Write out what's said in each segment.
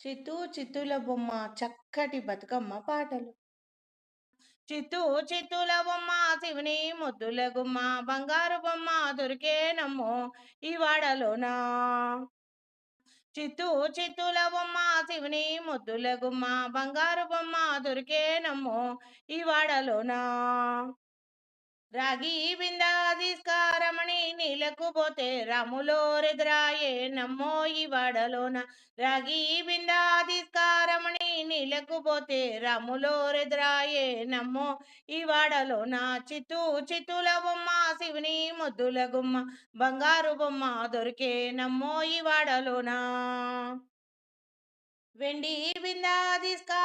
చిత్తూ చిత్తుల బొమ్మ చక్కటి బతుకమ్మ పాటలు. చిత్తూ చిత్తుల బొమ్మ శివుని ముద్దుల గుమ్మ బంగారు బొమ్మ దొరికేనమ్మో ఈ వాడలోనా? చిత్తూ చిత్తుల బొమ్మ శివుని ముద్దుల గుమ్మ బంగారు బొమ్మ దొరికేనమ్మో ఈ వాడలోనా? రాగి బిందాధిస్కారమణి తీసుకారమణి నీళ్ళకు పోతే రాములో నమ్మో ఈ వాడలోన. రాగి బిందాధిస్కారమణి తీసుకారమణి నీళ్ళకు పోతే రాములో నమ్మో ఈ వాడలోన. చిత్తు చిత్తుల బొమ్మ శివుని ముద్దుల గుమ్మ బంగారు బొమ్మ దొరికే నమ్మో ఈ వాడలోనా. వెండి బిందా తీసుకా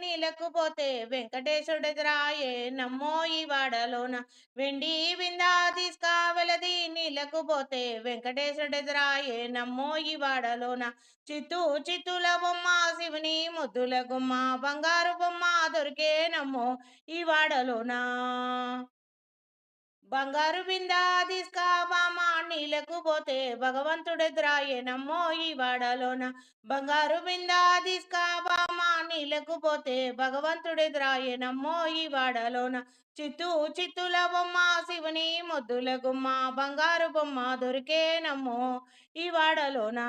నీలకుపోతే నీళ్ళకు వెంకటేశుడెదురాయే నమ్మో ఈ వాడలోన. వెండి బిందా తీసుకా వెలది నీళ్ళకు పోతే వెంకటేశుడెదురాయే నమ్మో ఈ వాడలోన. చిత్తు చిత్తుల బొమ్మ శివుని ముద్దుల గుమ్మ బంగారు బొమ్మ దొరికే నమ్మో ఈ వాడలోనా. బంగారు బిందా తీసుకా బామ పోతే భగవంతుడెదురాయే నమ్మో ఈ వాడలోన. బంగారు బిందా తీసుకా బామ పోతే భగవంతుడెదురాయే నమ్మో ఈ వాడలోన. చిత్తూ చిత్తుల బొమ్మ శివుని ముద్దుల గుమ్మ బంగారు బొమ్మ దొరికే నమ్మో ఈ వాడలోనా.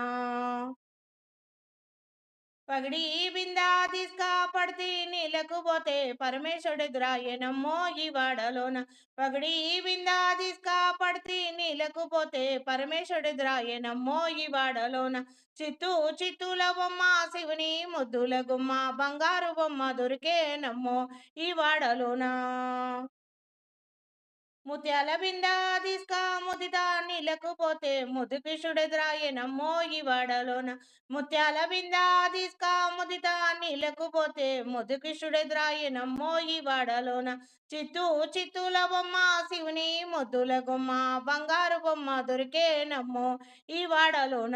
పగిడి బిందా తీసుకా పడితే నీళ్ళకు పోతే పరమేశ్వరుడు నమ్మో ఈ వాడలోన. పగిడి బిందా తీసుకా పడితే నీళ్ళకు పోతే పరమేశ్వరుడు నమ్మో ఈ వాడలోన. చిత్తూ చిత్తుల బొమ్మ శివుని ముద్దుల గుమ్మ బంగారు బొమ్మ దొరికే నమ్మో ఈ వాడలోన. ముత్యాల బిందా తీసుకా ముదితా నీళ్ళకు పోతే నమ్మో ఈ వాడలోన. ముత్యాల బిందా తీసుకా ముదితా నీళ్ళకు పోతే నమ్మో ఈ వాడలోన. చిత్తూ చిత్తుల బొమ్మ శివుని ముద్దుల గుమ్మ బంగారు బొమ్మ దొరికే నమ్మో ఈ వాడలోన.